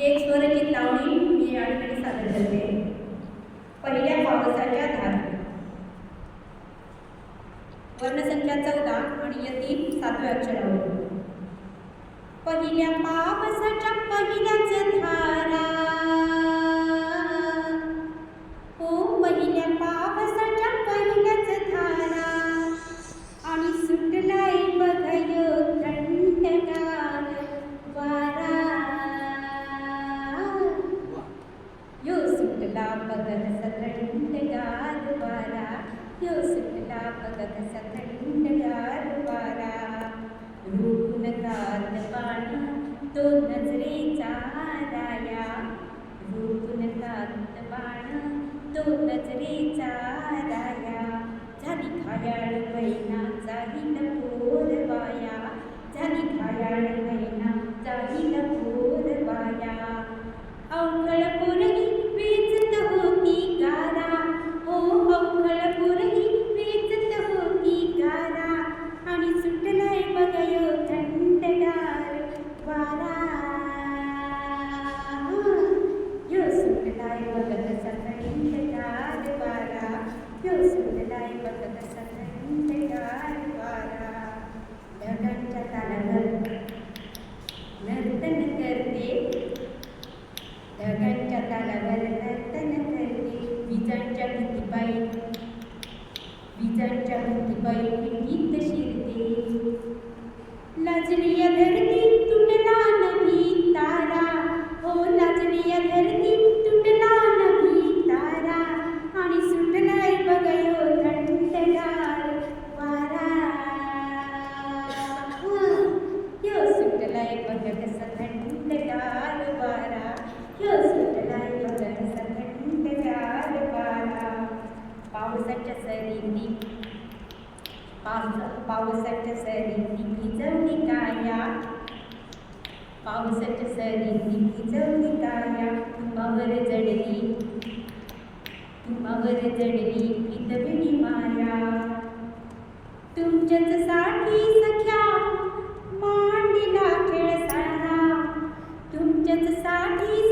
ही एक स्वरचित लावणी मी या ठिकाणी सादर करते. पहिल्या पावसाच्या धार. वर्णसंख्या चौदा आणि यती सातव्या अक्षरावर. पहिल्या पावसाच्या पहिल्याच धार. सुटला बघत सथंडगार वारा. यो सुटला बघत सथंडगार वारा. रूप नकात पाणी तो नजरेचा राया. रूप नकात बाण तो नजरेचा राया. झाली खायाळ मैना غير الكيد شردي لازل يدرك पावसाच्या सरींनी भिजवली काया पावसाच्या सरींनी भिजवली काया तुंबावर जडली तुंबावर जडली पितविणी माया तुमच्याच साठी सख्या मांडीला खेळ सारा तुमच्याच साठी